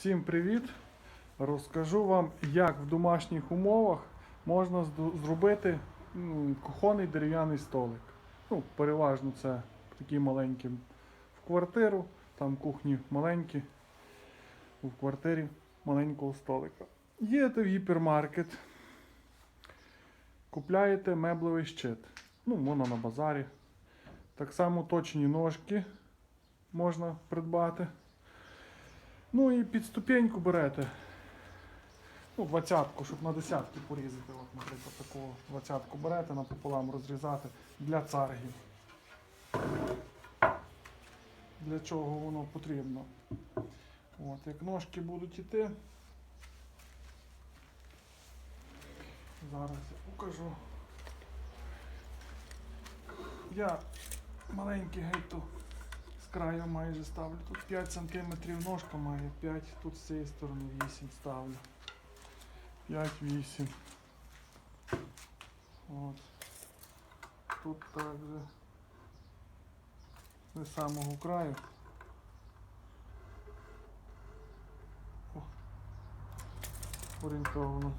Всім привіт! Розкажу вам, як в домашніх умовах можна зробити кухонний дерев'яний столик. Ну, переважно це такі маленькі в квартиру, там кухні маленькі, в квартирі маленького столика. Їдете в гіпермаркет, купляєте меблевий щит. Ну, можна на базарі. Так само точні ножки можна придбати. Ну і під ступеньку берете. Ну, двадцятку, щоб на десятки порізати. От, наприклад, таку двадцятку берете, напополам розрізати для царгів. Для чого воно потрібно. От, як ножки будуть іти. Зараз я покажу. Я маленький гейту краю майже ставлю. Тут 5 см ножка має, 5, тут з цієї сторони 8 ставлю. 5-8. От. Тут также з самого краю. О, орієнтовно.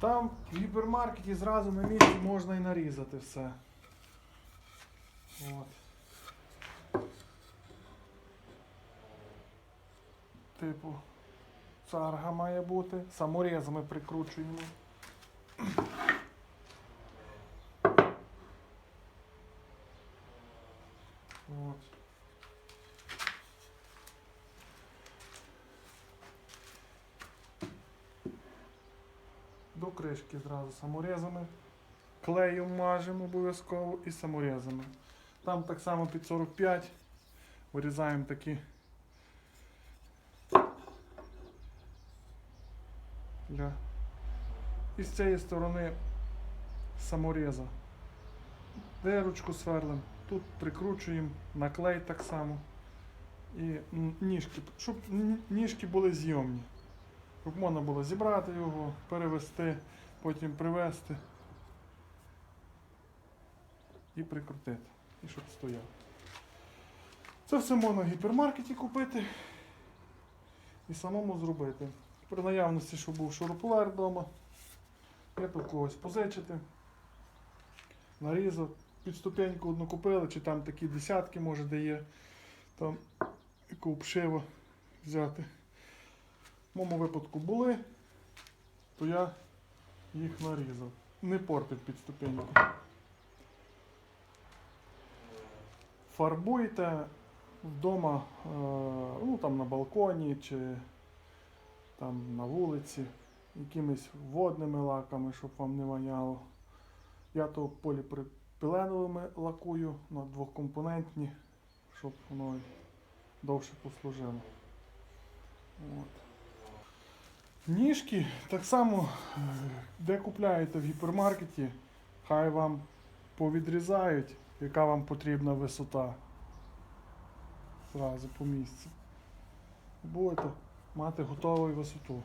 Там в гіпермаркеті зразу на місці можна і нарізати все. От. Типу, царга має бути. Саморез ми прикручуємо. От. До кришки зразу саморезами. Клеєм мажемо обов'язково і саморезами. Там так само під 45 вирізаємо такі для. І з цієї сторони самореза. Дирочку сверлим, тут прикручуємо, наклей так само. І ніжки, щоб ніжки були зйомні. Щоб можна було зібрати його, перевести, потім привезти і прикрутити. І щоб стояв. Це все можна в гіпермаркеті купити і самому зробити. При наявності, щоб був шуруповерт вдома, я в когось позичити, нарізав, під ступеньку одну купили, чи там такі десятки, може, де є, там яку обшива взяти. В моєму випадку були, то я їх нарізав. Не портив під ступеньку. Фарбуйте вдома, е, ну там на балконі чи там на вулиці, якимись водними лаками, щоб вам не воняло. Я то поліпропиленовими лакую на двохкомпонентні, щоб воно довше послужило. От. Ніжки так само, е, де купляєте в гіпермаркеті, хай вам повідрізають, яка вам потрібна висота. Зразу по місці. Будете мати готову висоту.